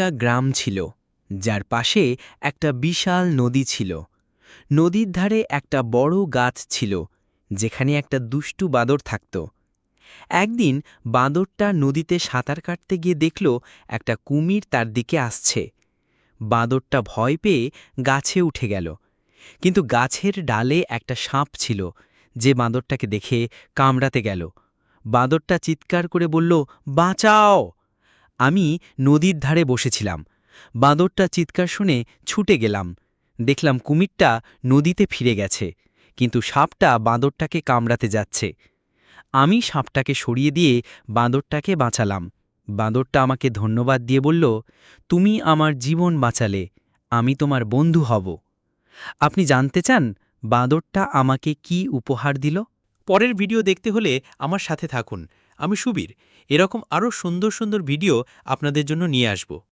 একটা গ্রাম ছিল, যার পাশে একটা বিশাল নদী ছিল। নদীর ধারে একটা বড় গাছ ছিল, যেখানে একটা দুষ্টু বাঁদর থাকত। একদিন বাঁদরটা নদীতে সাঁতার কাটতে গিয়ে দেখল একটা কুমির তার দিকে আসছে। বাঁদরটা ভয় পেয়ে গাছে উঠে গেল। কিন্তু গাছের ডালে একটা সাপ ছিল, যে বাঁদরটাকে দেখে কামড়াতে গেল। বাঁদরটা চিৎকার করে বলল, বাঁচাও! আমি নদীর ধারে বসেছিলাম। বাঁদরটা চিৎকার শুনে ছুটে গেলাম। দেখলাম কুমিরটা নদীতে ফিরে গেছে, কিন্তু সাপটা বাঁদরটাকে কামড়াতে যাচ্ছে। আমি সাপটাকে সরিয়ে দিয়ে বাঁদরটাকে বাঁচালাম। বাঁদরটা আমাকে ধন্যবাদ দিয়ে বলল, তুমি আমার জীবন বাঁচালে, আমি তোমার বন্ধু হব। আপনি জানতে চান বাঁদরটা আমাকে কি উপহার দিল? পরের ভিডিও দেখতে হলে আমার সাথে থাকুন। আমি সুবীর। এরকম আরও সুন্দর সুন্দর ভিডিও আপনাদের জন্য নিয়ে আসব।